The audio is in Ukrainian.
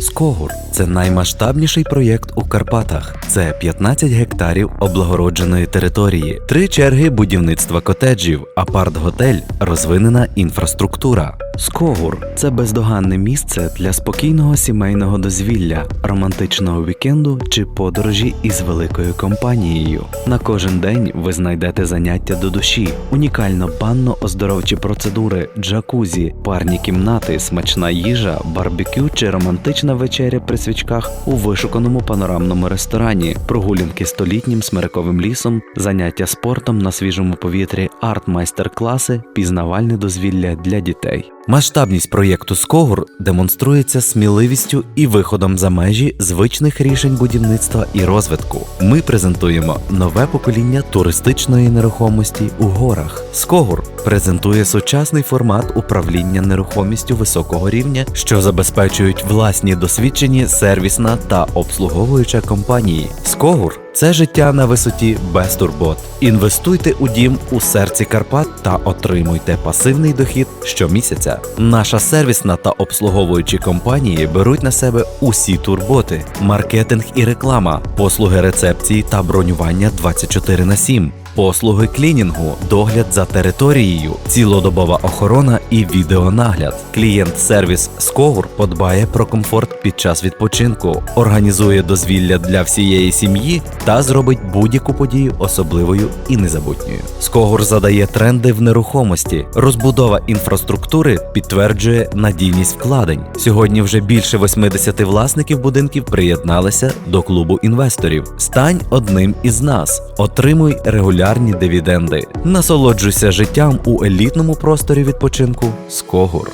Скогур це наймасштабніший проєкт у Карпатах. Це 15 гектарів облагородженої території, три черги будівництва котеджів, апарт-готель, розвинена інфраструктура. Скогур це бездоганне місце для спокійного сімейного дозвілля, романтичного вікенду чи подорожі із великою компанією. На кожен день ви знайдете заняття до душі, унікально банно-оздоровчі процедури, джакузі, парні кімнати, смачна їжа, барбекю чи романтична вечеря при свічках у вишуканому панорамному ресторані, прогулянки столітнім смерековим лісом, заняття спортом на свіжому повітрі, арт-майстер-класи, пізнавальне дозвілля для дітей. Масштабність проєкту Скогур демонструється сміливістю і виходом за межі звичних рішень будівництва і розвитку. Ми презентуємо нове покоління туристичної нерухомості у горах. Скогур презентує сучасний формат управління нерухомістю високого рівня, що забезпечують власні досвідчені сервісна та обслуговуюча компанії. Скогур це життя на висоті без турбот. Інвестуйте у дім у серці Карпат та отримуйте пасивний дохід щомісяця. Наша сервісна та обслуговуючі компанії беруть на себе усі турботи, маркетинг і реклама, послуги рецепції та бронювання 24 на 7. Послуги клінінгу, догляд за територією, цілодобова охорона і відеонагляд. Клієнт-сервіс Скогур подбає про комфорт під час відпочинку, організує дозвілля для всієї сім'ї та зробить будь-яку подію особливою і незабутньою. Скогур задає тренди в нерухомості. Розбудова інфраструктури підтверджує надійність вкладень. Сьогодні вже більше 80 власників будинків приєдналися до клубу інвесторів. Стань одним із нас, отримуй регулярні дивіденди, насолоджуйся життям у елітному просторі відпочинку Скогур.